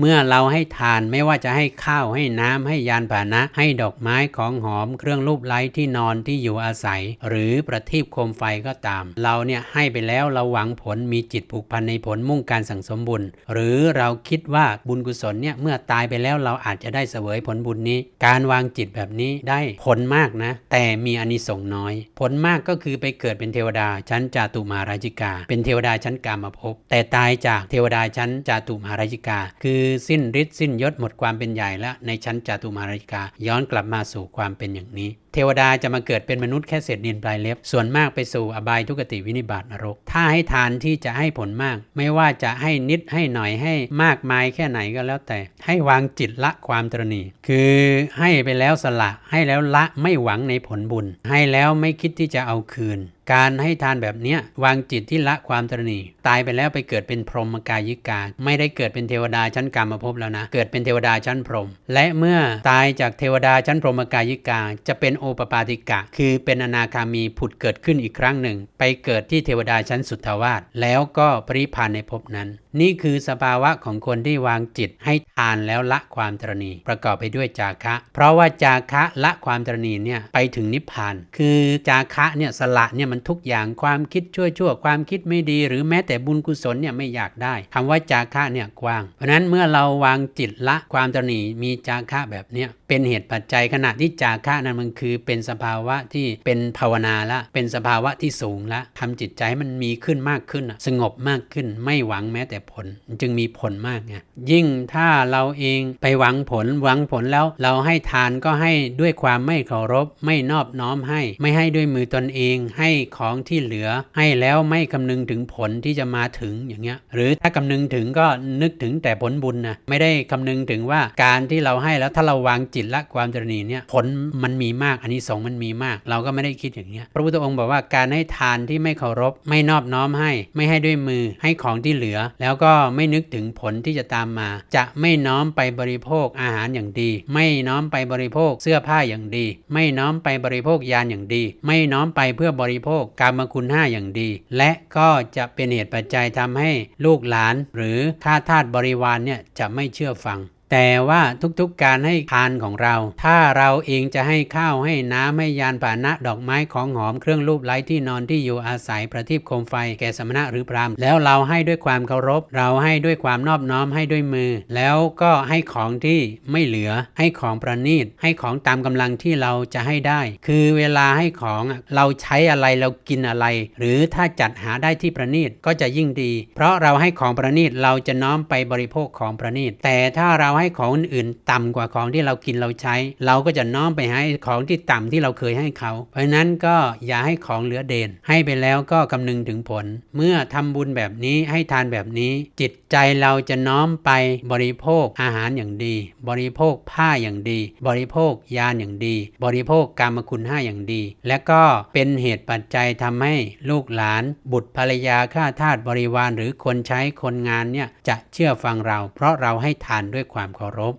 เมื่อเราให้ทานไม่ว่าจะให้ข้าวให้น้ำให้ยานพาหนะ ให้ดอกไม้ของหอมเครื่องรูปไล้ที่นอนที่อยู่อาศัย หรือประทีปโคมไฟก็ตาม เราเนี่ยให้ไปแล้วเราหวังผลมีจิตผูกพันในผลมุ่งการสั่งสมบุญ หรือเราคิดว่าบุญกุศลเนี่ยเมื่อตายไปแล้วเราอาจจะได้เสวยผลบุญนี้ การวางจิตแบบนี้ได้ผลมากนะ แต่มีอานิสงส์น้อย ผลมากก็คือไปเกิดเป็นเทวดาชั้นจาตุมาราชิกา เป็นเทวดาชั้นกามภพแต่ตายจากเทวดาชั้นจาตุมาราชิกา คือสิ้นฤทธิ์สิ้นยศหมดความเป็นใหญ่แล้วในชั้นจตุมาราชิกา ย้อนกลับมาสู่ความเป็นอย่างนี้ เทวดาจะมาเกิดเป็นมนุษย์แค่เศษดินปลายเล็บ ส่วนมากไปสู่อบายทุกติวินิบาตนรก ถ้าให้ทานที่จะให้ผลมาก ไม่ว่าจะให้นิดให้หน่อยให้มากมายแค่ไหนก็แล้วแต่ ให้วางจิตละความตรณีคือให้ไปแล้วสละให้แล้วละไม่หวังในผลบุญ ให้แล้วไม่คิดที่จะเอาคืน การให้ทานแบบเนี้ยวางจิตที่ละความตรณีตายไปแล้วไปเกิดเป็นพรหมกายิกา ไม่ได้เกิดเป็นเทวดาชั้นกรรมภพแล้วนะ เกิดเป็นเทวดาชั้นพรหมและเมื่อตายจากเทวดาชั้นพรหมกายิกา จะเป็นโอปปาติกะ คือเป็นอนาคามีผุดเกิดขึ้นอีกครั้งหนึ่ง ไปเกิดที่เทวดาชั้นสุทธาวาสแล้วก็ปริพานในภพนั้น นี่คือสภาวะของคนที่วางจิตให้ทานแล้วละความตรณี ประกอบไปด้วยจาคะ เพราะว่าจาคะละความตรณีเนี่ยไปถึงนิพพาน คือจาคะเนี่ยสละเนี่ยมันทุกอย่างความคิดชั่วชั่วความคิดไม่ดี หรือแม้แต่บุญกุศลเนี่ยไม่อยากได้คำว่าจาคะเนี่ยกว้าง เพราะนั้นเมื่อเราวางจิตละความตรณีมีจาคะแบบเนี้ยเป็นเหตุปัจจัยขณะที่จาคะนั้นมันคือเป็นสภาวะที่เป็นภาวนาละ เป็นสภาวะที่สูงละทำจิตใจให้มันมีขึ้นมากขึ้นสงบมากขึ้นไม่หวังแม้แต่ผลจึงมีผลมากไงยิ่งถ้าเราเองไปหวังผลหวังผลแล้วเราให้ทานก็ให้ด้วยความไม่เคารพ ไม่นอบน้อมให้ ไม่ให้ด้วยมือตนเองให้ของที่เหลือ ให้แล้วไม่คำนึงถึงผลที่จะมาถึงอย่างเงี้ยหรือถ้าคำนึงถึงก็นึกถึงแต่ผลบุญนะไม่ได้คำนึงถึงว่าการที่เราให้แล้วถ้าเราวางจิตละความตรณีเนี่ยผลมันมีมากอันนี้สงมันมีมาก เราก็ไม่ได้คิดอย่างเงี้ยพระพุทธองค์บอกว่าการให้ทานที่ไม่เคารพ ไม่นอบน้อมให้ ไม่ให้ด้วยมือให้ของที่เหลือแล้วก็ไม่นึกถึงผลที่จะตามมา จะไม่น้อมไปบริโภคอาหารอย่างดี ไม่น้อมไปบริโภคเสื้อผ้าอย่างดี ไม่น้อมไปบริโภคยานอย่างดี ไม่น้อมไปเพื่อบริโภคกามคุณห้าอย่างดี และก็จะเป็นเหตุปัจจัยทำให้ลูกหลาน หรือข้าทาสบริวารเนี่ยจะไม่เชื่อฟัง แต่ว่าทุกๆการให้ทานของเรา ถ้าเราเองจะให้ข้าวให้น้ำให้ยานป่านะดอกไม้ของหอมเครื่องรูปไล้ที่นอนที่อยู่อาศัยประทีปโคมไฟแก่สมณะหรือพราหมณ์แล้วเราให้ด้วยความเคารพ เราให้ด้วยความนอบน้อมให้ด้วยมือ แล้วก็ให้ของที่ไม่เหลือให้ของประณีต ให้ของตามกำลังที่เราจะให้ได้ คือเวลาให้ของเราใช้อะไรเรากินอะไร หรือถ้าจัดหาได้ที่ประณีตก็จะยิ่งดี เพราะเราให้ของประณีตเราจะน้อมไปบริโภคของประณีตแต่ถ้าเราให้ของอื่นๆต่ำกว่าของที่เรากินเราใช้ เราก็จะน้อมไปให้ของที่ต่ำที่เราเคยให้เขา เพราะฉะนั้นก็อย่าให้ของเหลือเด่น ให้ไปแล้วก็คำนึงถึงผล เมื่อทำบุญแบบนี้ให้ทานแบบนี้ จิตใจเราจะน้อมไปบริโภคอาหารอย่างดี บริโภคผ้าอย่างดี บริโภคยานอย่างดี บริโภคกามคุณห้าอย่างดี และก็เป็นเหตุปัจจัยทำให้ลูกหลาน บุตรภรรยาข้าทาสบริวารหรือคนใช้คนงานเนี่ยจะเชื่อฟังเรา เพราะเราให้ทานด้วยความความเคารพ